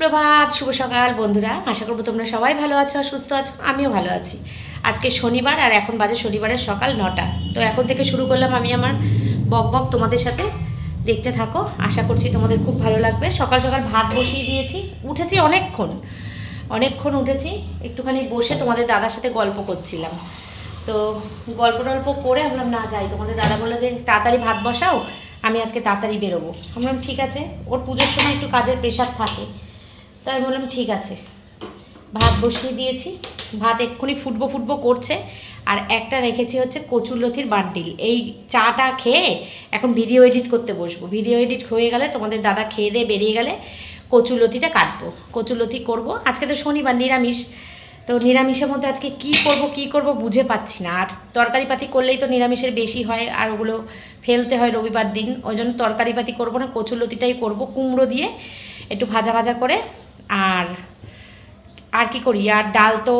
সুপ্রভাত, শুভ সকাল বন্ধুরা। আশা করব তোমরা সবাই ভালো আছো সুস্থ আছো, আমিও ভালো আছি। আজকে শনিবার আর এখন বাজে শনিবারের সকাল নটা। তো এখন থেকে শুরু করলাম আমি আমার বক বক তোমাদের সাথে দেখতে থাকো। আশা করছি তোমাদের খুব ভালো লাগবে। সকাল সকাল ভাত বসিয়ে দিয়েছি। উঠেছি অনেকক্ষণ। অনেকক্ষণ উঠেছি। একটুখানি বসে তোমাদের দাদার সাথে গল্প করছিলাম। তো গল্প টল্প করে আমরা না, যাই। তোমাদের দাদা বলল যে, তাড়াতাড়ি ভাত বসাও, আমি আজকে তাড়াতাড়ি বেরোবো। আমি বললাম ঠিক আছে। ওর পুজোর সময় একটু কাজের প্রেশার থাকে। তো আমি বললাম, ঠিক আছে। ভাত বসিয়ে দিয়েছি। ভাত এক্ষুনি ফুটবো ফুটবো করছে। আর একটা রেখেছি হচ্ছে কচুরলথির বান্ডিল। এই চাটা খেয়ে এখন ভিডিও এডিট করতে বসবো। ভিডিও এডিট হয়ে গেলে তোমাদের দাদা খেয়ে দিয়ে বেরিয়ে গেলে কচুরলতিটা কাটবো। কচুরলতি করব। আজকে তো শনিবার, নিরামিষ। তো নিরামিষের মধ্যে আজকে কি করব কি করব বুঝে পাচ্ছি না। আর তরকারি পাতি করলেই তো নিরামিষের বেশি হয় আর ওগুলো ফেলতে হয় রবিবার দিন। ওই জন্য তরকারি পাতি করব না, কচুরলতিটাই করব। কুমড়ো দিয়ে একটু ভাজা ভাজা করে আর আর কি করি? আর ডাল তো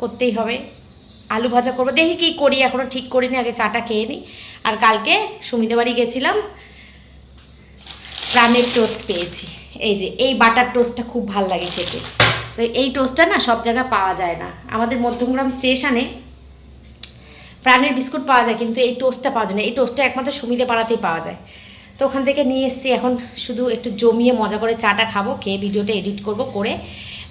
করতেই হবে। আলু ভাজা করব। দেখি কি করি এখনও ঠিক করিনি, আগে চাটা খেয়ে নিই আর কালকে সুমিদে বাড়ি গেছিলাম। প্রাণের টোস্ট পেয়েছি। এই যে, এই বাটার টোস্টটা খুব ভালো লাগে খেতে। তো এই টোস্টটা না সব জায়গায় পাওয়া যায় না। আমাদের মধ্যমগ্রাম স্টেশনে প্রাণের বিস্কুট পাওয়া যায়, কিন্তু এই টোস্টটা পাওয়া যায় না। এই টোস্টটা একমাত্র সুমিদে পাড়াতেই পাওয়া যায়। তো ওখান থেকে নিয়ে এসেছি। এখন শুধু একটু জমিয়ে মজা করে চাটা খাব, খেয়ে ভিডিওটা এডিট করব করে,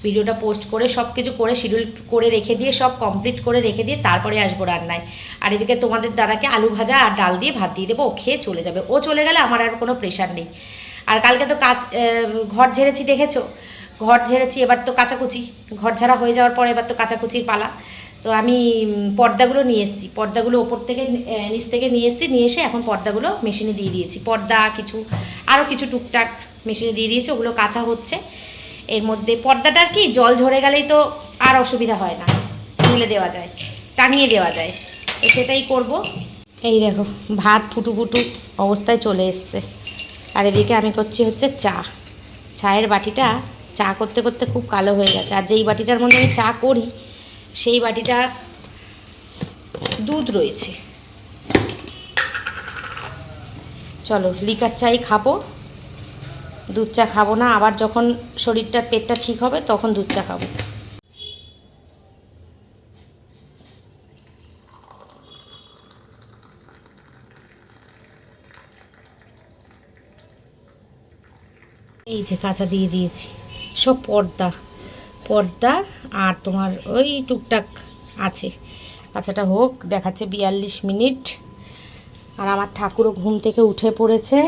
ভিডিওটা পোস্ট করে সব কিছু করে শিডিউল করে রেখে দিয়ে, সব কমপ্লিট করে রেখে দিয়ে তারপরে আসব রান্নায়। আর এদিকে তোমাদের দাদাকে আলু ভাজা আর ডাল দিয়ে ভাত দিয়ে দেবো, ও খেয়ে চলে যাবে। ও চলে গেলে আমার আর কোনো প্রেশার নেই। আর কালকে তো কাজ ঘর ঝেড়েছি, দেখেছ? ঘর ঝেড়েছি, এবার তো কাচাকুচি। ঘর ঝাড়া হয়ে যাওয়ার পরে এবার তো কাচাকুচির পালা। তো আমি পর্দাগুলো নিয়ে এসেছি। পর্দাগুলো ওপর থেকে নিচ থেকে নিয়ে এসেছি। নিয়ে এসে এখন পর্দাগুলো মেশিনে দিয়ে দিয়েছি। পর্দা, কিছু আরও কিছু টুকটাক মেশিনে দিয়ে দিয়েছি। ওগুলো কাঁচা হচ্ছে। এর মধ্যে পর্দাটার কি, জল ঝরে গেলেই তো আর অসুবিধা হয় না। তুলে দেওয়া যায় টাঙিয়ে দেওয়া যায়। তো সেটাই করব। এই দেখো, ভাত ফুটু ফুটু অবস্থায় চলে এসছে। আর এদিকে আমি করছি হচ্ছে চা। চায়ের বাটিটা চা করতে করতে খুব কালো হয়ে গেছে। আর যেই বাটিটার মধ্যে আমি চা করি সেই বাটিটা দুধ রয়েছে। চলো, লিকার চাই খাব। দুধ চা খাব না, আবার যখন শরীরটার পেটটা ঠিক হবে তখন দুধ চা খাব। এই যে কাঁচা দিয়ে দিয়েছি, সব পর্দা। পর্দা আর তোমার ওই টুকটাক আছে। কাঁচাটা হোক, দেখাচ্ছে বিয়াল্লিশ মিনিট। আর আমার ঠাকুরও ঘুম থেকে উঠে পড়েছে।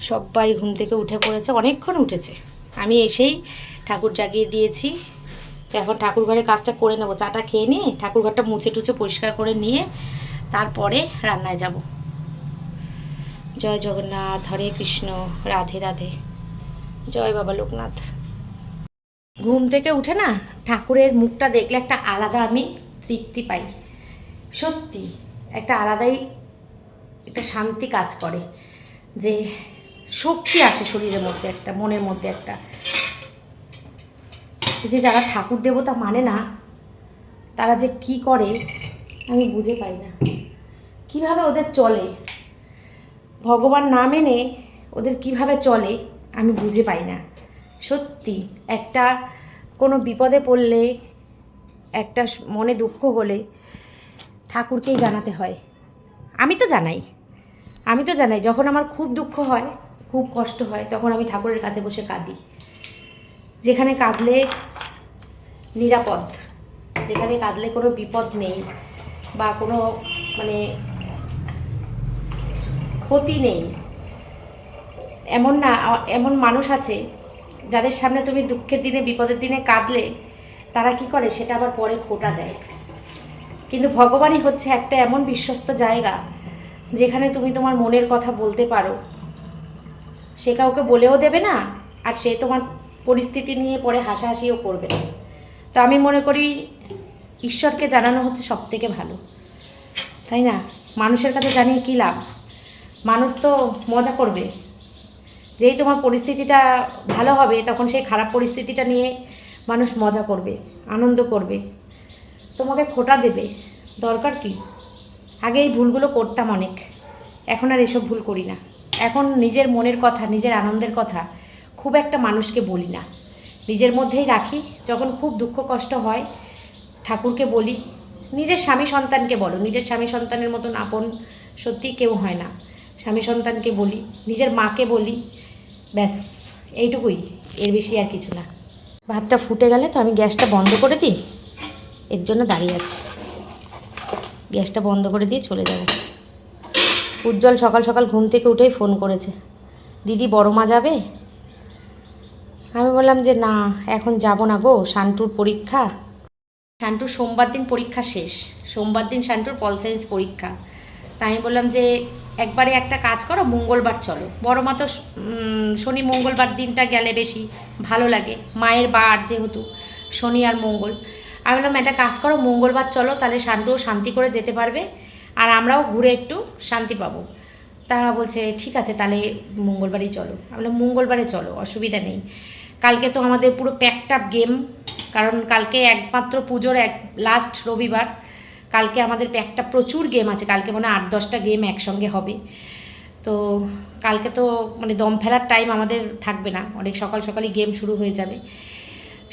সবাই ঘুম থেকে উঠে পড়েছে, অনেকক্ষণ উঠেছে। আমি এসেই ঠাকুর জাগিয়ে দিয়েছি। এখন ঠাকুর ঘরে কাজটা করে নেব। চাটা খেয়ে নিয়ে ঠাকুর ঘরটা মুছে টুছে পরিষ্কার করে নিয়ে তারপরে রান্নায় যাব। জয় জগন্নাথ, হরে কৃষ্ণ, রাধে রাধে। জয় বাবা লোকনাথ। ঘুম থেকে উঠে না ঠাকুরের মুখটা দেখলে একটা আলাদা আমি তৃপ্তি পাই। সত্যি, একটা আলাদাই একটা শান্তি কাজ করে যে শক্তি আসে শরীরের মধ্যে একটা, মনের মধ্যে একটা। যে যারা ঠাকুর দেবতা মানে না, তারা যে কি করে আমি বুঝে পাই না। কীভাবে ওদের চলে? ভগবান না মেনে ওদের কীভাবে চলে আমি বুঝে পাই না। সত্যি একটা কোনো বিপদে পড়লে, একটা মনে দুঃখ হলে ঠাকুরকেই জানাতে হয়। আমি তো জানাই। আমি তো জানাই, যখন আমার খুব দুঃখ হয়, খুব কষ্ট হয়, তখন আমি ঠাকুরের কাছে বসে কাঁদি। যেখানে কাঁদলে নিরাপদ, যেখানে কাঁদলে কোনো বিপদ নেই বা কোনো মানে ক্ষতি নেই। এমন না এমন মানুষ আছে যাদের সামনে তুমি দুঃখের দিনে, বিপদের দিনে কাঁদলে, তারা কি করে? সেটা আবার পরে খোটা দেয়। কিন্তু ভগবানই হচ্ছে একটা এমন বিশ্বস্ত জায়গা, যেখানে তুমি তোমার মনের কথা বলতে পারো। সে কাউকে বলেও দেবে না, আর সে তোমার পরিস্থিতি নিয়ে পরে হাসাহাসিও করবে না। তো আমি মনে করি, ঈশ্বরকে জানানো হচ্ছে সব থেকে ভালো। তাই না? মানুষের কাছে জানিয়ে কী লাভ? মানুষ তো মজা করবে। যেই তোমার পরিস্থিতিটা ভালো হবে, তখন সেই খারাপ পরিস্থিতিটা নিয়ে মানুষ মজা করবে, আনন্দ করবে। তোমাকে খোটা দেবে। দরকার কি? আগে এই ভুলগুলো করতাম অনেক। এখন আর এসব ভুল করি না। এখন নিজের মনের কথা, নিজের আনন্দের কথা খুব একটা মানুষকে বলি না। নিজের মধ্যেই রাখি। যখন খুব দুঃখ কষ্ট হয়, ঠাকুরকে বলি। নিজের স্বামী সন্তানকে বলো। নিজের স্বামী সন্তানের মতন আপন সত্যি কেউ হয় না। স্বামী সন্তানকে বলি। নিজের মাকে বলি। ব্যাস, এইটুকুই, এর বেশি আর কিছু না। ভাতটা ফুটে গেলে তো আমি গ্যাসটা বন্ধ করে দিই, এর জন্য দাঁড়িয়ে আছি। গ্যাসটা বন্ধ করে দিয়ে চলে যাবে। উজ্জ্বল সকাল সকাল ঘুম থেকে উঠেই ফোন করেছে, দিদি বড় মা যাবে? আমি বললাম যে, না, এখন যাব না গো, শান্টুর পরীক্ষা। শান্টুর সোমবার দিন পরীক্ষা শেষ। সোমবার দিন শান্টুর পল সায়েন্স পরীক্ষা। তাই আমি বললাম যে একবারে একটা কাজ করো, মঙ্গলবার চলো। বড় মা তো শনি মঙ্গলবার দিনটা গেলে বেশি ভালো লাগে, মায়ের বার যেহেতু, শনি আর মঙ্গল। আমি বললাম, একটা কাজ করো, মঙ্গলবার চলো, তাহলে শান্তুও শান্তি করে যেতে পারবে, আর আমরাও ঘুরে একটু শান্তি পাবো। তা বলছে, ঠিক আছে, তাহলে মঙ্গলবারই চলো। আমি বললাম, মঙ্গলবারে চলো, অসুবিধা নেই। কালকে তো আমাদের পুরো প্যাকড আপ গেম কারণ কালকে একমাত্র পুজোর এক লাস্ট রবিবার কালকে আমাদের একটা প্রচুর গেম আছে কালকে মানে আট দশটা গেম একসঙ্গে হবে। তো কালকে তো মানে দম ফেলার টাইম আমাদের থাকবে না অনেক সকাল সকালই গেম শুরু হয়ে যাবে।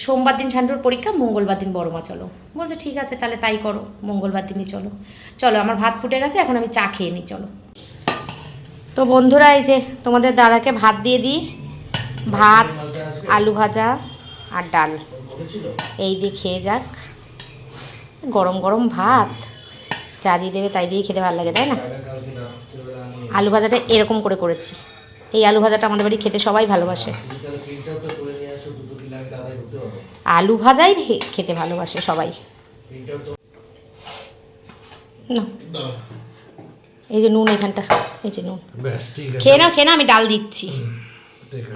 সোমবার দিন শান্তুর পরীক্ষা মঙ্গলবার দিন বড়মা চলো। বলছে ঠিক আছে তাহলে তাই করো মঙ্গলবার দিনই চলো। চলো আমার ভাত ফুটে গেছে এখন আমি চা খেয়ে নিই চলো। তো বন্ধুরা এই যে তোমাদের দাদাকে ভাত দিয়ে দিই। ভাত আলু ভাজা আর ডাল। এই দিয়ে খেয়ে যাক। গরম গরম ভাত। যা দিয়ে দেবে তাই দিয়ে খেতে ভালো লাগে তাই না? আলু ভাজাটা এরকম করে করেছি। এই আলু ভাজাটা আমাদের বাড়ি খেতে সবাই ভালোবাসে। আলু ভাজাই খেতে ভালোবাসে সবাই। না। এই যে নুন এখানটা এই যে নুন। খেয়ে নাও খেয়ে নাও আমি ডাল দিচ্ছি।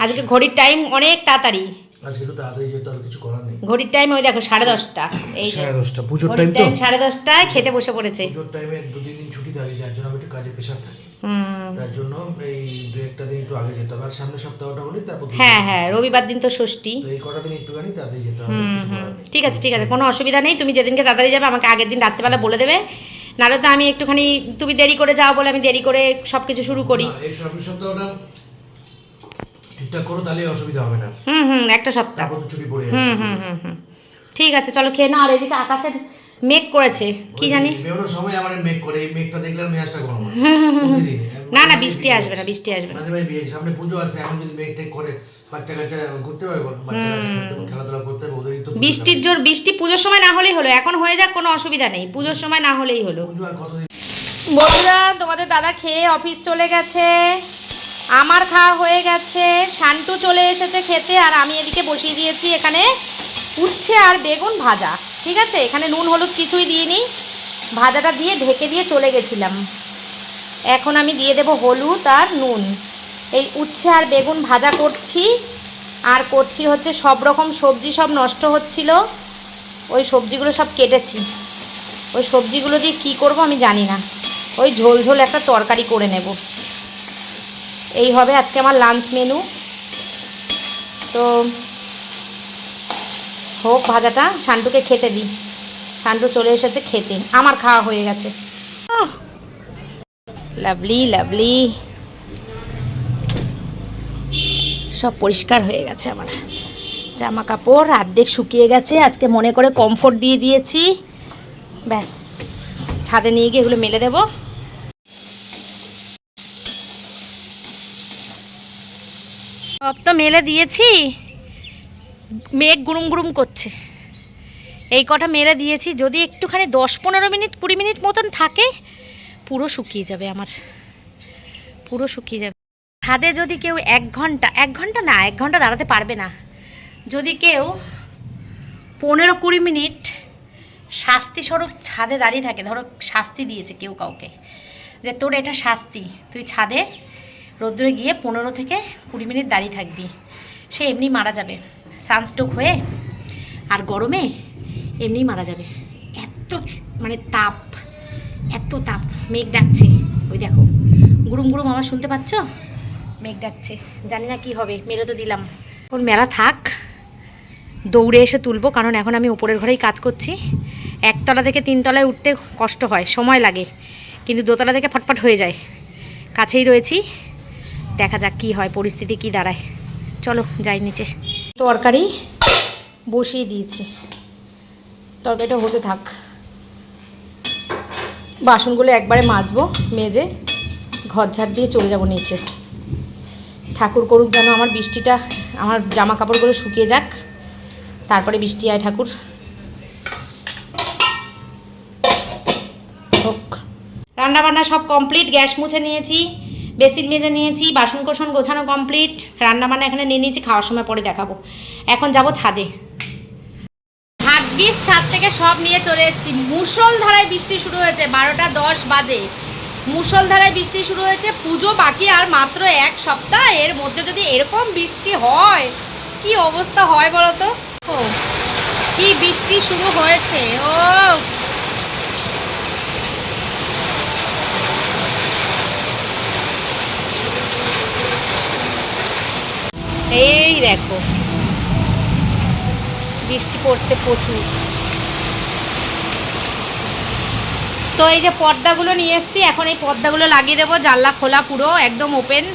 আজকে ঘড়ির টাইম অনেক তাড়াতাড়ি। আজকে একটু তাড়াতাড়ি যেহেতু আর কিছু করার নেই। ঘড়ির টাইম ওই দেখো সাড়ে দশটা। এই সাড়ে দশটা পুজোর টাইম তো। সাড়ে দশটায় খেতে বসে পড়েছে। পুজোর টাইমে দু তিন দিন ছুটি থাকে যার জন্য আমি একটু কাজে প্রেশার থাকে। তার জন্য এই দু একটা দিন একটু আগে যেতে হবে। আর সামনের সপ্তাহটা হলে তারপর হ্যাঁ হ্যাঁ রবিবার দিন তো ষষ্ঠী। তো এই কটা দিন একটুখানি তাড়াতাড়ি যেতে হবে। ঠিক আছে ঠিক আছে কোনো অসুবিধা নেই। তুমি যেদিনকে তাড়াতাড়ি যাবে আমাকে আগের দিন রাত্রেবেলা বলে দেবে। নাহলে তো আমি একটুখানি তুমি দেরি করে যাও বলে আমি দেরি করে সব কিছু শুরু করি। এই সপ্তাহটা ঠিকঠাক করো তাহলে অসুবিধা হবে না। হুম হুম একটা সপ্তাহ। তারপর তো ছুটি পড়ে হুম হুম হুম হুম। ঠিক আছে চলো খেয়ে নাও। আর এদিকে আকাশের মেঘ করেছে কি জানি? বেরোনোর সময় আমার মেঘ করে এই মেঘটা মেজাজটা গরম না না বৃষ্টি আসবে না বৃষ্টি আসবে না। ভাই বিয়ে সামনে পুজো আসছে এখন যদি মেঘ টেক করে বাচ্চা কাচ্চা ঘুরতে পারবে খেলাধুলা করতে পারবে ওদেরই তো বৃষ্টির জোর বৃষ্টি পুজোর সময় না হলেই হলো। এখন হয়ে যাক কোনো অসুবিধা নেই। পুজোর সময় না হলেই হলো। বন্ধুরা তোমাদের দাদা খেয়ে অফিস চলে গেছে। আমার খাওয়া হয়ে গেছে, শান্টু চলে এসেছে খেতে, আর আমি এদিকে বসিয়ে দিয়েছি এখানে উচ্ছে আর বেগুন ভাজা, ঠিক আছে? এখানে নুন, হলুদ কিছুই দিইনি, ভাজাটা দিয়ে ঢেকে দিয়ে চলে গেছিলাম। এখন আমি দিয়ে দেব হলুদ আর নুন। এই উচ্ছে আর বেগুন ভাজা করছি, আর করছি হচ্ছে সব রকম সবজি সব নষ্ট হচ্ছিল, ওই সবজিগুলো সব কেটেছি। ওই সবজিগুলো দিয়ে কী করব আমি জানি না। ওই ঝোল ঝোল একটা তরকারি করে নেব। এই হবে আজকে আমার লাঞ্চ মেনু তো হোক, ভাজাটা শান্টুকে খেতে দিই। শান্টু চলে এসেছে খেতে। আমার খাওয়া হয়ে গেছে। Lovely lovely. সব পরিষ্কার হয়ে গেছে আমার। জামা কাপড় অর্ধেক শুকিয়ে গেছে। আজকে মনে করে কমফোর্ট দিয়ে দিয়েছি। ব্যাস, ছাদে নিয়ে গিয়ে এগুলো মেলে দেব। সব তো মেলে দিয়েছি। মেঘ গুরুম গুরুম করছে। এই কটা মেলে দিয়েছি, যদি একটুখানি দশ পনেরো মিনিট, কুড়ি মিনিট মতন থাকে, পুরো শুকিয়ে যাবে আমার। পুরো শুকিয়ে যাবে। ছাদে যদি কেউ এক ঘণ্টা এক ঘণ্টা না, এক ঘণ্টা দাঁড়াতে পারবে না। যদি কেউ পনেরো কুড়ি মিনিট শাস্তি স্বরূপ ছাদে দাঁড়িয়ে থাকে, ধরো শাস্তি দিয়েছে কেউ কাউকে, যে তোর এটা শাস্তি, তুই ছাদে রোদ্দুরে গিয়ে পনেরো থেকে কুড়ি মিনিট দাঁড়িয়ে থাকবি। সে এমনি মারা যাবে। সানস্ট্রোক হয়ে আর গরমে এমনি মারা যাবে। এত মানে তাপ, এত তাপ। মেঘ ডাকছে। ওই দেখো গুরুম গুরুম আমার শুনতে পাচ্ছ? মেঘ ডাকছে। জানি না কি হবে, মেরে তো দিলাম। ওর মেলা থাক, দৌড়ে এসে তুলবো, কারণ এখন আমি উপরের ঘরেই কাজ করছি। একতলা থেকে তিনতলায় উঠতে কষ্ট হয়, সময় লাগে, কিন্তু দোতলা থেকে ফটফট হয়ে যায়। কাছেই রয়েছি। দেখা যাক কি হয়, পরিস্থিতি কি দাঁড়ায়। চলো, যাই নিচে। তরকারি বসিয়ে দিয়েছি। তরকারিটা হতে থাক। বাসনগুলো একবারে মাজবো, মেজে ঘর ঝাড় দিয়ে চলে যাব নিচে। ঠাকুর করুক যেন আমার বৃষ্টিটা, আমার জামা কাপড়গুলো শুকিয়ে যাক। তারপরে বৃষ্টি আয় ঠাকুর। হোক। রান্না বান্না সব কমপ্লিট, গ্যাস মুছে নিয়েছি। বেসিন মেজে নিয়েছি, বাসন কোসন গোছানো কমপ্লিট রান্না বান্না এখানে নিয়ে নিয়েছি, খাওয়ার সময় পরে দেখাবো। এখন যাব ছাদে। ভাগ্যিস ছাদ থেকে সব নিয়ে চলে এসেছি। মুষলধারায় বৃষ্টি শুরু হয়েছে, বারোটা দশ বাজে। মুষলধারায় বৃষ্টি শুরু হয়েছে, পুজো বাকি আর মাত্র এক সপ্তাহ। এর মধ্যে যদি এরকম বৃষ্টি হয়, কি অবস্থা হয় বলো তো? ও, কি বৃষ্টি শুরু হয়েছে? ও এই দেখো। বৃষ্টি পড়ছে প্রচুর। তো এই যে পর্দাগুলো নিয়ে এসেছি, এখন এই পর্দাগুলো লাগিয়ে দেবো, জানলা খোলা পুরো, একদম ওপেন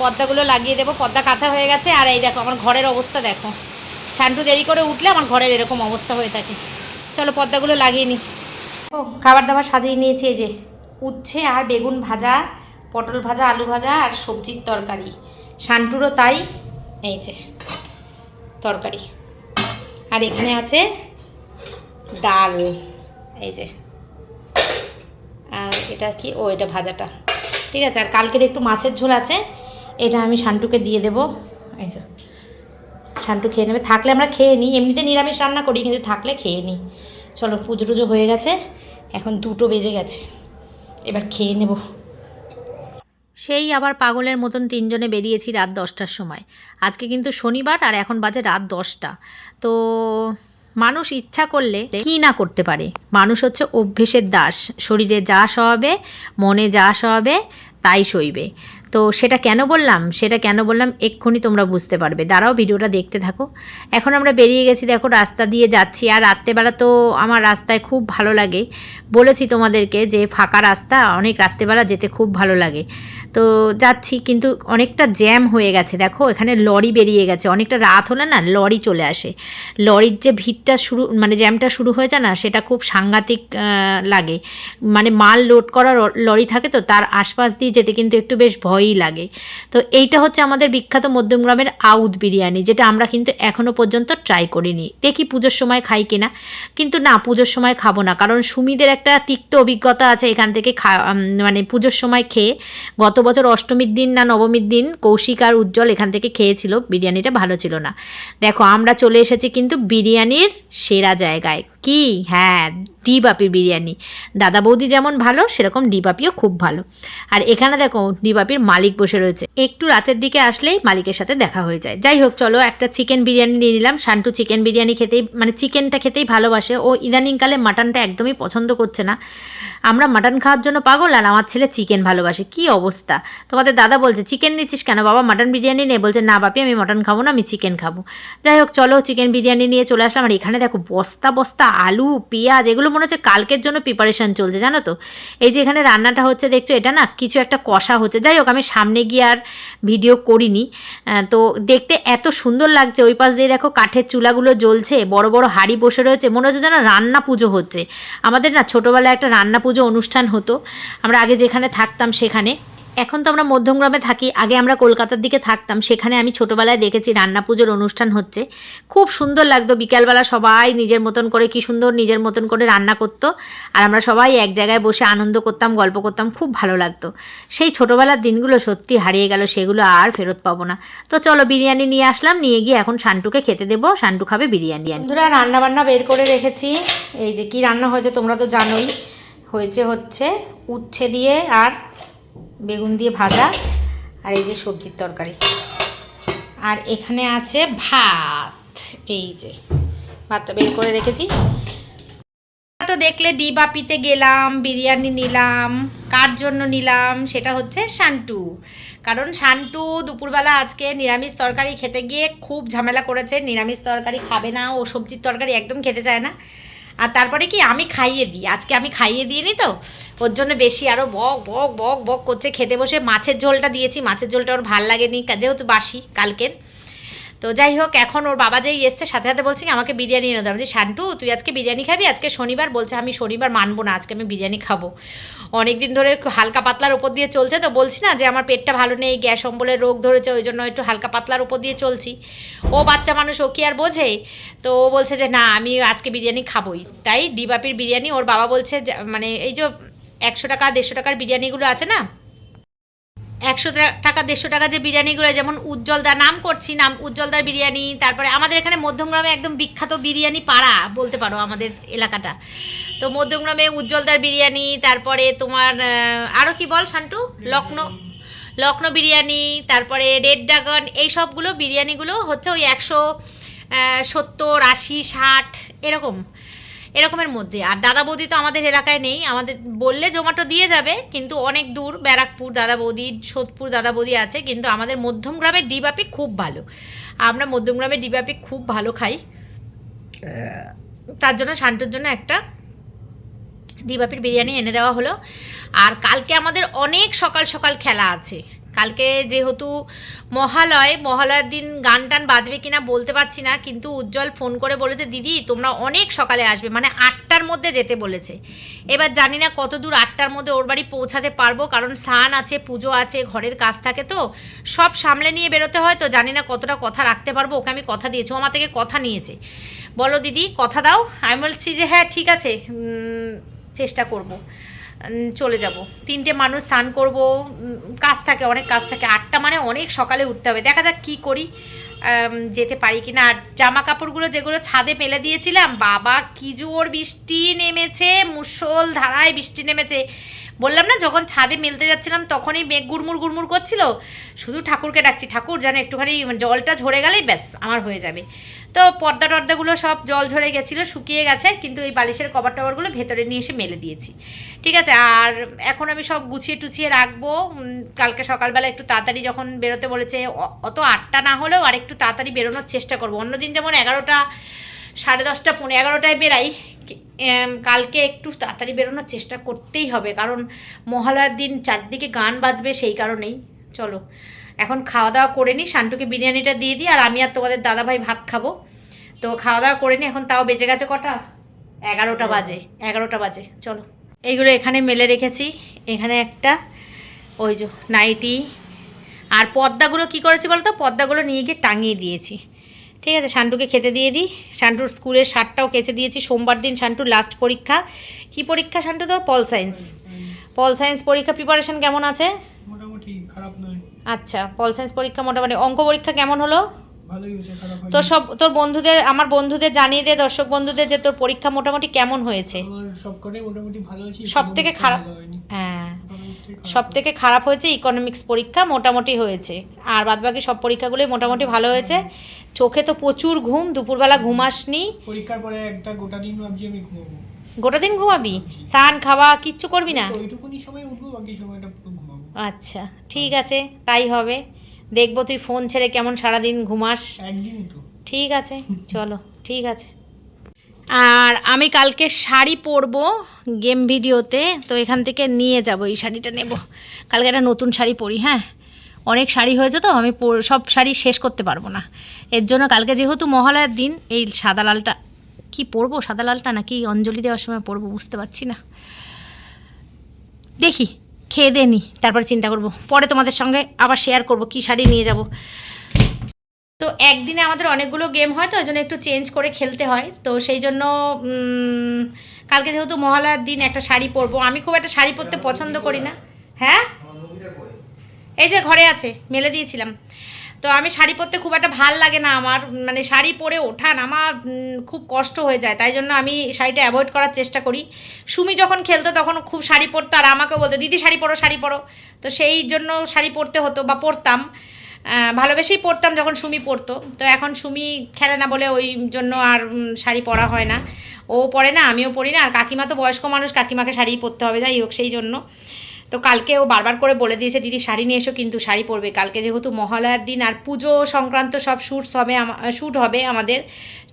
পর্দাগুলো লাগিয়ে দেবো, পর্দা কাঁচা হয়ে গেছে। আর এই দেখো, আমার ঘরের অবস্থা দেখো। ছান্টু দেরি করে উঠলে আমার ঘরের এরকম অবস্থা হয়ে থাকে। চলো পর্দাগুলো লাগিয়ে নিই ও, খাবার দাবার সাজিয়ে নিয়েছি, এই যে উচ্ছে আর বেগুন ভাজা, পটল ভাজা, আলু ভাজা আর সবজির তরকারি। শান্টুরও তাই। এই যে, তরকারি। আর এখানে আছে ডাল, এই যে। আর এটা কি? ও, এটা ভাজাটা। ঠিক আছে, আর কালকের একটু মাছের ঝোল আছে, এটা আমি শান্টুকে দিয়ে দেবো। এই যে, শান্টু খেয়ে নেবে। থাকলে আমরা খেয়ে নিই। এমনিতে নিরামিষ রান্না করি, কিন্তু থাকলে খেয়ে নিই। চলো, পুজো টুজো হয়ে গেছে। এখন দুটো বেজে গেছে। এবার খেয়ে নেব। সেই আবার পাগলের মতন তিনজনে বেরিয়েছি রাত দশটার সময়। আজকে কিন্তু শনিবার আর এখন বাজে রাত দশটা। তো মানুষ ইচ্ছা করলে কি না করতে পারে? মানুষ হচ্ছে অভ্যেসের দাস। শরীরে যা সহাবে মনে যা সহাবে তাই সইবে তো সেটা কেন বললাম? সেটা কেন বললাম এক্ষুনি তোমরা বুঝতে পারবে। দাঁড়াও, ভিডিওটা দেখতে থাকো। এখন আমরা বেরিয়ে গেছি, দেখো, রাস্তা দিয়ে যাচ্ছি। আর রাত্রেবেলা তো আমার রাস্তায় খুব ভালো লাগে। বলেছি তোমাদেরকে যে ফাঁকা রাস্তা, অনেক রাত্রেবেলা যেতে খুব ভালো লাগে। তো যাচ্ছি, কিন্তু অনেকটা জ্যাম হয়ে গেছে। দেখো, এখানে লরি বেরিয়ে গেছে। অনেকটা রাত হলে না লরি চলে আসে। লরির যে ভিড়টা শুরু মানে জ্যামটা শুরু হয়ে যায় না, সেটা খুব সাংঘাতিক লাগে। মানে মাল লোড করা লরি থাকে তো, তার আশপাশ দিয়ে যেতে কিন্তু একটু বেশ ভয়ই লাগে। তো এইটা হচ্ছে আমাদের বিখ্যাত মধ্যমগ্রামের আউদ বিরিয়ানি, যেটা আমরা কিন্তু এখনও পর্যন্ত ট্রাই করিনি। দেখি পুজোর সময় খাই কিনা। কিন্তু না, পুজোর সময় খাব না। কারণ সুমিদের একটা তিক্ত অভিজ্ঞতা আছে এখান থেকে খা মানে পুজোর সময় খেয়ে, গত বছর অষ্টমীর দিন না নবমীর দিন কৌশিক আর উজ্জ্বল এখান থেকে খেয়েছিল, বিরিয়ানিটা ভালো ছিল না। দেখো, আমরা চলে এসেছি কিন্তু বিরিয়ানির সেরা জায়গায়। কি? হ্যাঁ ডি বাপির বিরিয়ানি। দাদা বৌদি যেমন ভালো, সেরকম ডি বাপিও খুব ভালো। আর এখানে দেখো ডি বাপির মালিক বসে রয়েছে। একটু রাতের দিকে আসলেই মালিকের সাথে দেখা হয়ে যায়। যাই হোক, চলো একটা চিকেন বিরিয়ানি নিয়ে নিলাম। শান্টু চিকেন বিরিয়ানি খেতেই মানে চিকেনটা খেতেই ভালোবাসে। ও ইদানিংকালে মাটনটা একদমই পছন্দ করছে না। আমরা মাটন খাওয়ার জন্য পাগল আর আমার ছেলে চিকেন ভালোবাসে। কি অবস্থা? তোমাদের দাদা বলছে, চিকেন নিচ্ছিস কেন বাবা? মাটন বিরিয়ানি নেই বলছে, না বাপি, আমি মাটন খাব না, আমি চিকেন খাব। যাই হোক, চলো চিকেন বিরিয়ানি নিয়ে চলে আসলাম। আর এখানে দেখো, বস্তা বস্তা আলু, পেঁয়াজ, এগুলো মনে হচ্ছে কালকের জন্য প্রিপারেশন চলছে, জানো তো? এই যে এখানে রান্নাটা হচ্ছে, দেখছ এটা না কিছু একটা কষা হচ্ছে। যাই হোক, আমি সামনে গিয়ে আর ভিডিও করিনি। তো দেখতে এত সুন্দর লাগছে, ওই পাশ দিয়ে দেখো কাঠের চুলাগুলো জ্বলছে, বড় বড় হাঁড়ি বসে রয়েছে, মনে হচ্ছে যেন রান্না পুজো হচ্ছে। আমাদের না ছোটোবেলায় একটা রান্না পুজো অনুষ্ঠান হতো, আমরা আগে যেখানে থাকতাম সেখানে। এখন তো আমরা মধ্যমগ্রামে থাকি, আগে আমরা কলকাতার দিকে থাকতাম, সেখানে আমি ছোটোবেলায় দেখেছি রান্না পুজোর অনুষ্ঠান হচ্ছে। খুব সুন্দর লাগতো, বিকালবেলা সবাই নিজের মতন করে কি সুন্দর নিজের মতন করে রান্না করতো, আর আমরা সবাই এক জায়গায় বসে আনন্দ করতাম, গল্প করতাম, খুব ভালো লাগতো। সেই ছোটোবেলার দিনগুলো সত্যি হারিয়ে গেল, সেগুলো আর ফেরত পাবো না। তো চলো বিরিয়ানি নিয়ে আসলাম, নিয়ে গিয়ে এখন শান্টুকে খেতে দেবো, শান্টু খাবে বিরিয়ানি বন্ধুরা রান্না বান্না বের করে রেখেছি, এই যে কি রান্না হয়েছে তোমরা তো জানোই, হয়েছে হচ্ছে উচ্ছে দিয়ে আর বেগুন দিয়ে ভাজা আর এই যে সবজির তরকারি। আর এখানে আছে ভাত। এই যে, ভাতটা বের করে রেখেছি। তো দেখলে ডি বাপিতে গেলাম, বিরিয়ানি নিলাম, কার জন্য নিলাম সেটা হচ্ছে শান্টু। কারণ শান্টু দুপুরবেলা আজকে নিরামিষ তরকারি খেতে গিয়ে খুব ঝামেলা করেছে। নিরামিষ তরকারি খাবে না, ও সবজির তরকারি একদম খেতে চায় না। আর তারপরে কি আমি খাইয়ে দিই। আজকে আমি খাইয়ে দিইনি তো। ওর জন্য বেশি আরও বক বক বক বক করছে। খেতে বসে মাছের ঝোলটা দিয়েছি। মাছের ঝোলটা ওর ভালো লাগেনি। যেহেতু বাসি, কালকের। তো যাই হোক এখন ওর বাবা যেই এসছে সাথে সাথে বলছে আমাকে বিরিয়ানি এনে আমি বলছি, শান্টু তুই আজকে বিরিয়ানি খাবি? আজকে শনিবার। বলছে আমি শনিবার মানবো না আজকে আমি বিরিয়ানি খাব। অনেক দিন ধরে হালকা পাতলার উপর দিয়ে চলছে তো বলছি না যে আমার পেটটা ভালো নেই গ্যাস অম্বলের রোগ ধরেছে ওই জন্য একটু হালকা পাতলার উপর দিয়ে চলছি। ও বাচ্চা মানুষ ও কি আর বোঝে? তো ও বলছে যে না আমি আজকে বিরিয়ানি খাবোই। তাই ডিবাপির বিরিয়ানি ওর বাবা বলছে যে- মানে এই যে একশো টাকা দেড়শো টাকার বিরিয়ানিগুলো আছে না একশো টাকা, দেড়শো টাকা যে বিরিয়ানিগুলো, যেমন উজ্জ্বলদার নাম করছি, নাম উজ্জ্বলদার বিরিয়ানি, তারপরে আমাদের এখানে মধ্যমগ্রামে একদম বিখ্যাত বিরিয়ানি পাড়া বলতে পারো আমাদের এলাকাটা। তো মধ্যমগ্রামে উজ্জ্বলদার বিরিয়ানি, তারপরে তোমার আরও কি বল শান্টু? লখনৌ লখনৌ বিরিয়ানি, তারপরে রেড ড্রাগন, এই সবগুলো বিরিয়ানিগুলো হচ্ছে ওই একশো সত্তর, আশি, ষাট, এরকম। এরকমের মধ্যে। আর দাদা বৌদি তো আমাদের এলাকায় নেই। আমাদের বললে জোম্যাটো দিয়ে যাবে, কিন্তু অনেক দূর, ব্যারাকপুর, দাদা বৌদি, সোদপুর, দাদা বৌদি আছে, কিন্তু আমাদের মধ্যমগ্রামের ডিবাপি খুব ভালো। আমরা মধ্যমগ্রামের ডিবাপি খুব ভালো খাই। তার জন্য, শান্তুর জন্য একটা ডিবাপির বিরিয়ানি এনে দেওয়া হলো। আর কালকে আমাদের অনেক সকাল সকাল খেলা আছে। কালকে যেহেতু মহালয়, মহালয়ের দিন গান টান বাজবে কিনা বলতে পারছি না, কিন্তু উজ্জ্বল ফোন করে বলেছে, দিদি, তোমরা অনেক সকালে আসবে। মানে আটটার মধ্যে যেতে বলেছে। এবার জানি না কত দূর আটটার মধ্যে ওর বাড়ি পৌঁছাতে পারব, কারণ স্নান আছে, পুজো আছে, ঘরের কাজ থাকে তো। সব সামলে নিয়ে বেরোতে হয় তো জানি না কতটা কথা রাখতে পারব, ওকে আমি কথা দিয়েছি, ও আমার থেকে কথা নিয়েছে। বলো দিদি, কথা দাও? আমি বলছি যে হ্যাঁ ঠিক আছে চেষ্টা করব। চলে যাব। তিনটে মানুষ স্নান করব কাজ থাকে, অনেক কাজ থাকে। আটটা মানে অনেক সকালে উঠতে হবে। দেখা যাক কী করি যেতে পারি কি না আর জামা কাপড়গুলো যেগুলো ছাদে ফেলে দিয়েছিলাম, বাবা কি জোর বৃষ্টি নেমেছে, মুসল ধারায় বৃষ্টি নেমেছে। বললাম না, যখন ছাদে মেলতে যাচ্ছিলাম তখনই মেঘ গুড়মুড় গুড়মুড় করছিল। শুধু ঠাকুরকে ডাকছি, ঠাকুর, যেন একটুখানি জলটা ঝরে গেলেই ব্যাস, আমার হয়ে যাবে। তো পর্দা টর্দাগুলো সব জল ঝরে গেছিল, শুকিয়ে গেছে। কিন্তু এই বালিশের কভার টভারগুলো ভেতরে নিয়ে এসে মেলে দিয়েছি। ঠিক আছে, আর এখন আমি সব গুছিয়ে টুছিয়ে রাখব। কালকে সকালবেলা একটু তাড়াতাড়ি যখন বেরোতে বলেছে অত আটটা না হলেও আর একটু তাড়াতাড়ি বেরোনোর চেষ্টা করব। অন্যদিন যেমন এগারোটা, সাড়ে দশটা পনেরো এগারোটায় বেরাই কালকে একটু তাড়াতাড়ি বেরোনোর চেষ্টা করতেই হবে, কারণ মহালয়ার দিন চারদিকে গান বাজবে সেই কারণেই। চলো, এখন খাওয়া দাওয়া করে নিই, শান্টুকে বিরিয়ানিটা দিয়ে দিই, আর আমি আর তোমাদের দাদাভাই ভাত খাব। তো খাওয়া দাওয়া করে নিই, এখন তাও বেঁচে গেছে কটা? এগারোটা বাজে এগারোটা বাজে, চলো। এইগুলো এখানে মেলে রেখেছি। এখানে একটা ওই যে নাইটি। আর পর্দাগুলো কি করেছি বলো তো পর্দাগুলো নিয়ে গিয়ে টাঙিয়ে দিয়েছি। ঠিক আছে শান্টুকে খেতে দিয়ে দিই। শান্টুর স্কুলের শার্টটাও কেচে দিয়েছি। সোমবার দিন শান্টুর লাস্ট পরীক্ষা। কি পরীক্ষা শান্টু তোর? Pol science. পল সায়েন্স পরীক্ষা প্রিপারেশন কেমন আছে? মোটামুটি খারাপ নয়। আচ্ছা পল সায়েন্স পরীক্ষা মোটামুটি। অঙ্ক পরীক্ষা কেমন হলো? তোর সব তোর বন্ধুদের আমার বন্ধুদের জানিয়ে দে দর্শক বন্ধুদের যে তোর পরীক্ষা মোটামুটি কেমন হয়েছে। সব হয়েছে সব থেকে খারাপ হ্যাঁ। সব থেকে খারাপ হয়েছে ইকোনমিক্স পরীক্ষা মোটামুটি হয়েছে। আর বাদবাকি সব পরীক্ষাগুলোই মোটামুটি ভালো হয়েছে। চোখে তো প্রচুর ঘুম দুপুরবেলা ঘুমাসনি পরীক্ষার পরে একটা গোটা দিন ভাবছি আমি ঘুমাবো। গোটা দিন ঘুমাবি? স্নান খাওয়া কিচ্ছু করবি না? ওইটুকুনি সময় উঠবো বাকি সময়টা পুরো ঘুমাবো। আচ্ছা ঠিক আছে তাই হবে। দেখব তুই ফোন ছেড়ে কেমন সারাদিন ঘুমাস। একদিন তো। ঠিক আছে চলো ঠিক আছে। আর আমি কালকে শাড়ি পরবো গেম ভিডিওতে তো এখান থেকে নিয়ে যাব এই শাড়িটা নেব। কালকে একটা নতুন শাড়ি পরি হ্যাঁ? অনেক শাড়ি হয়েছে তো আমি পর- সব শাড়ি শেষ করতে পারব না। এর জন্য কালকে যেহেতু মহালয়ার দিন এই সাদা লালটা কি পরবো সাদা লালটা নাকি অঞ্জলি দেওয়ার সময় পরবো বুঝতে পারছি না। দেখি খেয়ে দে নি, তারপরে চিন্তা করব। পরে তোমাদের সঙ্গে আবার শেয়ার করব, কি শাড়ি নিয়ে যাব। তো একদিনে আমাদের অনেকগুলো গেম হয়, তো ওই জন্য একটু চেঞ্জ করে খেলতে হয়। তো সেই জন্য কালকে যেহেতু মহালয়ার দিন, একটা শাড়ি পরবো। আমি খুব একটা শাড়ি পরতে পছন্দ করি না। হ্যাঁ? এই যে ঘরে আছে, মেলে দিয়েছিলাম। তো আমি শাড়ি পরতে খুব একটা ভালো লাগে না আমার মানে শাড়ি পরে ওঠান আমার খুব কষ্ট হয়ে যায়। তাই জন্য আমি শাড়িটা অ্যাভয়েড করার চেষ্টা করি। সুমি যখন খেলতো তখন খুব শাড়ি পরতো আর আমাকে বলতো, দিদি, শাড়ি পরো শাড়ি পরো। তো সেই জন্য শাড়ি পরতে হতো বা পরতাম। ভালোবেসেই পরতাম যখন সুমি পরতো। তো এখন সুমি খেলে না বলে ওই জন্য আর শাড়ি পরা হয় না। ও পরে না, আমিও পরি না। আর কাকিমা তো বয়স্ক মানুষ, কাকিমাকে শাড়ি পরতে হবে। যাই হোক, সেই জন্য। তো কালকে ও বারবার করে বলে দিয়েছে, দিদি, শাড়ি নিয়ে এসো কিন্তু শাড়ি পরবে। কালকে যেহেতু মহালয়ার দিন আর পুজো সংক্রান্ত সব শ্যুটস হবে শ্যুট হবে আমাদের,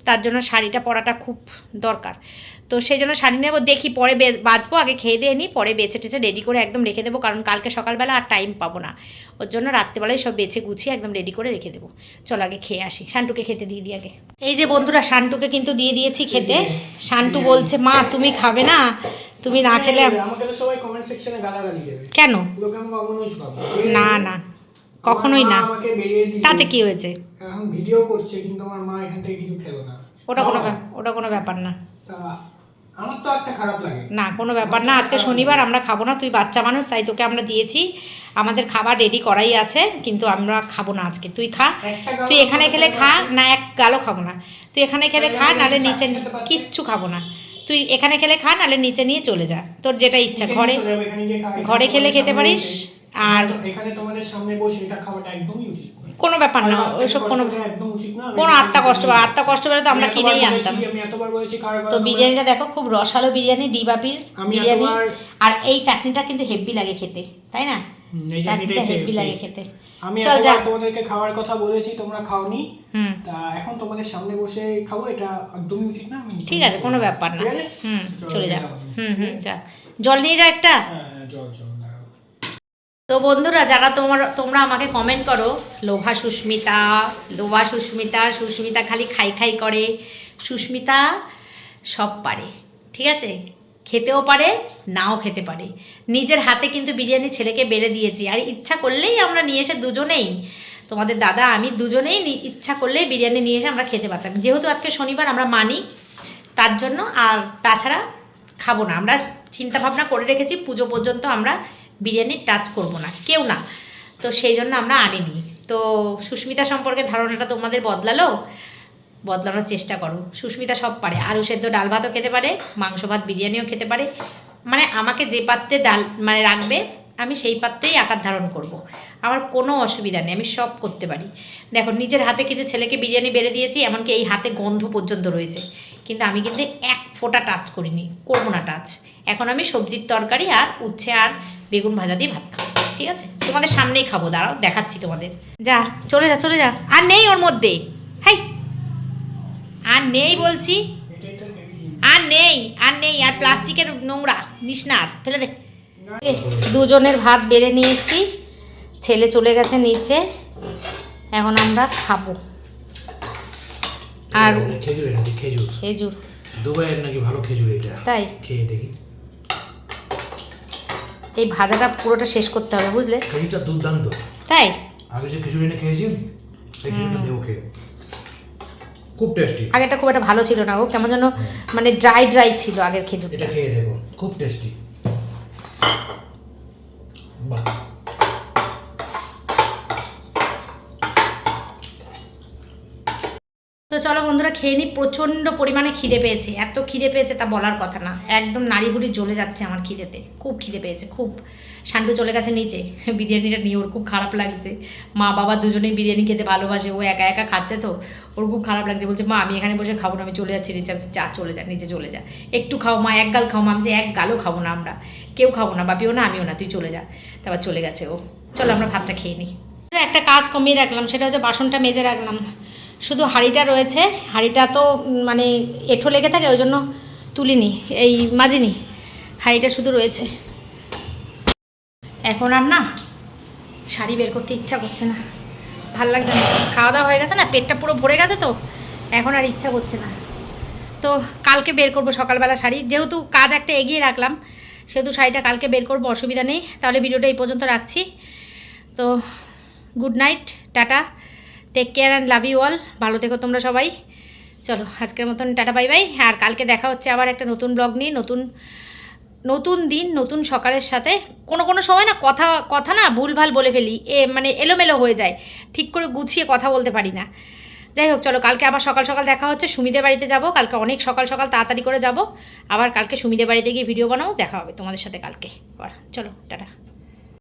তার জন্য শাড়িটা পরাটা খুব দরকার। তো সেই জন্য শাড়ি নেব দেখি পরে বে- বাজবো আগে খেয়ে দিয়ে নিই পরে বেছে টেছে রেডি করে একদম রেখে দেবো কারণ কালকে সকালবেলা আর টাইম পাবো না। ওর জন্য রাত্রেবেলায় সব বেছে গুছিয়ে একদম রেডি করে রেখে দেবো। চলো আগে খেয়ে আসি। শান্টুকে খেতে দিয়ে দিই আগে। এই যে বন্ধুরা শান্টুকে কিন্তু দিয়ে দিয়েছি খেতে। শান্টু বলছে মা তুমি খাবে না? তুমি না খেলে আম-" আমাকে তো সবাই কমেন্ট সেকশনে গালাগালি দেবে। কেন? না। না কখনোই না। তাতে কি হয়েছে? ভিডিও করছে কিন্তু আমার মা এখান থেকে কিছু খেলো না। ওটা কোনো ওটা কোনো ব্যাপার না। আমার তো একটা খারাপ লাগে। না কোনো ব্যাপার না আজকে শনিবার আমরা খাব না তুই বাচ্চা মানুষ তাই তোকে আমরা দিয়েছি। আমাদের খাবার রেডি করাই আছে কিন্তু আমরা খাব না আজকে। তুই খা। তুই এখানে খেলে খা না এক গালও খাব না। তুই এখানে খেলে খা নালে নিচে কিচ্ছু খাব না। তুই এখানে খেলে খা নালে নিচে নিয়ে চলে যা। তোর যেটা ইচ্ছা ঘরে। ঘরে খেলে খেতে পারিস আর এখানে তোমাদের সামনে বসে এটা খাওয়াটা একদমই উচিত। কোনো ব্যাপার না আর ওইসব কোনো করা। আমি কোনো আত্মা কষ্ট বলছি। আত্মা কষ্ট পেলে তো আমরা কিনেই আনতাম। কারও তো বিরিয়ানিটা দেখো খুব রসালো বিরিয়ানি ডিবাপির বিরিয়ানি। আর এই চাটনিটা কিন্তু হেভি লাগে খেতে তাই না? চাটনিটা হেভি লাগে খেতে। আমি চল যা। তোমাদেরকে খাওয়ার কথা বলেছি তোমরা খাওনি। তা এখন তোমাদের সামনে বসে খাব এটা একদমই উচিত না আমি ঠিক আছে কোনো ব্যাপার না। হুম চলে যাও। হুম হুম যা। জল নিয়ে যা একটা। হ্যাঁ হ্যাঁ জল জল। তো বন্ধুরা, যারা তোমার তোমরা আমাকে কমেন্ট করো, লোভা সুস্মিতা লোভা সুস্মিতা সুস্মিতা খালি খাই খাই করে, সুস্মিতা সব পারে, ঠিক আছে? খেতেও পারে, নাও খেতে পারে। নিজের হাতে কিন্তু বিরিয়ানি ছেলেকে বেড়ে দিয়েছি। আর ইচ্ছা করলেই আমরা নিয়ে এসে দুজনেই, তোমাদের দাদা, আমি দুজনেই ইচ্ছা করলেই বিরিয়ানি নিয়ে এসে আমরা খেতে পারতাম। যেহেতু আজকে শনিবার, আমরা মানি, তার জন্য আর তাছাড়া খাব না। আমরা চিন্তা ভাবনা করে রেখেছি, পুজো পর্যন্ত আমরা বিরিয়ানি টাচ করব না, কেউ না। তো সেই জন্য আমরা আনিনি। তো সুস্মিতা সম্পর্কে ধারণাটা তোমাদের বদলালো? বদলানোর চেষ্টা করো। সুস্মিতা সব পারে। আলু সেদ্ধ ডাল ভাতও খেতে পারে, মাংস ভাত বিরিয়ানিও খেতে পারে। মানে আমাকে যে পাত্রে ডাল মানে রাখবে, আমি সেই পাত্রেই আকার ধারণ করব। আমার কোনো অসুবিধা নেই, আমি সব করতে পারি। দেখো, নিজের হাতে কিন্তু ছেলেকে বিরিয়ানি বেড়ে দিয়েছি, এমনকি এই হাতে গন্ধ পর্যন্ত রয়েছে। কিন্তু আমি কিন্তু এক ফোঁটা টাচ করিনি, করব না টাচ এখন আমি সবজির তরকারি আর উচ্ছে আর বেগুন ভাজা দিয়ে ভাত খাব ঠিক আছে? তোমাদের সামনেই খাব দাঁড়াও দেখাচ্ছি তোমাদের। যা চলে যা চলে যা। আর নেই ওর মধ্যে। হাই! আর নেই বলছি। আর নেই আর নেই আর প্লাস্টিকের নোংরা নিস না আর ফেলে দে। দুজনের ভাত বেড়ে নিয়েছি ছেলে চলে গেছে নিচে এখন আমরা খাব। আর খেজুর খেজুর। খেজুর। দুবাইয়ের নাকি ভালো খেজুর এটা। তাই? খেয়ে দেখি। এই ভাজাটা পুরোটা শেষ করতে হবে বুঝলে? খিচুড়িটা দুর্দান্ত। তাই? আগে যে খিচুড়ি এনে খেয়েছি এই খিচুড়িটা দেবো খেয়ে। খুব টেস্টি আগেরটা খুব একটা ভালো ছিল না ও কেমন যেন মানে ড্রাই ড্রাই ছিল আগের খেজুরটা। এটা খেয়ে দেখো খুব টেস্টি চলো বন্ধুরা, খেয়ে নিই প্রচণ্ড পরিমাণে খিদে পেয়েছে। এত খিদে পেয়েছে তা বলার কথা না। একদম নাড়ি বুড়ি জ্বলে যাচ্ছে আমার খিদেতে। খুব খিদে পেয়েছে, খুব। শান্টু চলে গেছে নিচে। বিরিয়ানিটা নিয়ে, ওর খুব খারাপ লাগছে। মা বাবা দুজনেই বিরিয়ানি খেতে ভালোবাসে, ও একা একা খাচ্ছে তো। ওর খুব খারাপ লাগছে, বলছে, মা, আমি এখানে বসে খাব না, আমি চলে যাচ্ছি, নিচে যা, চলে যা, নিচে চলে যা। একটু খাও, মা, এক গাল খাও, মা, আমি এক গালও খাব না আমরা। কেউ খাব না, বাপিও না, আমিও না, তুই চলে যা। তারপর চলে গেছে ও। চলো আমরা ভাতটা খেয়ে নিই একটা কাজ কমিয়ে রাখলাম, সেটা হচ্ছে বাসনটা মেজে রাখলাম। শুধু হাঁড়িটা রয়েছে, হাঁড়িটা তো মানে এঁঠো লেগে থাকে, ওই জন্য তুলিনি, এই মাজিনি, হাঁড়িটা শুধু রয়েছে। এখন আর না, শাড়ি বের করতে ইচ্ছা করছে না। ভালো লাগছে না। খাওয়া দাওয়া হয়ে গেছে না, পেটটা পুরো ভরে গেছে তো, এখন আর ইচ্ছা করছে না। তো কালকে বের করব সকালবেলা শাড়ি, যেহেতু কাজ একটা এগিয়ে রাখলাম, সেহেতু শাড়িটা কালকে বের করব, অসুবিধা নেই। তাহলে ভিডিওটা এই পর্যন্ত রাখছি। তো good night tata. Take care and love you all ভালো থেকো তোমরা সবাই। চলো, আজকের মতন টাটা বাই বাই আর কালকে দেখা হচ্ছে আবার একটা নতুন ব্লগ নিয়ে, নতুন নতুন দিন, নতুন সকালের সাথে। কোনো কোনো সময় না কথা কথা না ভুলভাল বলে ফেলি। এ মানে এলোমেলো হয়ে যায়। ঠিক করে গুছিয়ে কথা বলতে পারি না। যাই হোক, চলো, কালকে আবার সকাল সকাল দেখা হচ্ছে। সুমিদের বাড়িতে যাব। কালকে অনেক সকাল সকাল তাড়াতাড়ি করে যাব। আবার কালকে সুমিদের বাড়িতে গিয়ে ভিডিও বানাবো। দেখা হবে তোমাদের সাথে কালকে। চলো, টাটা।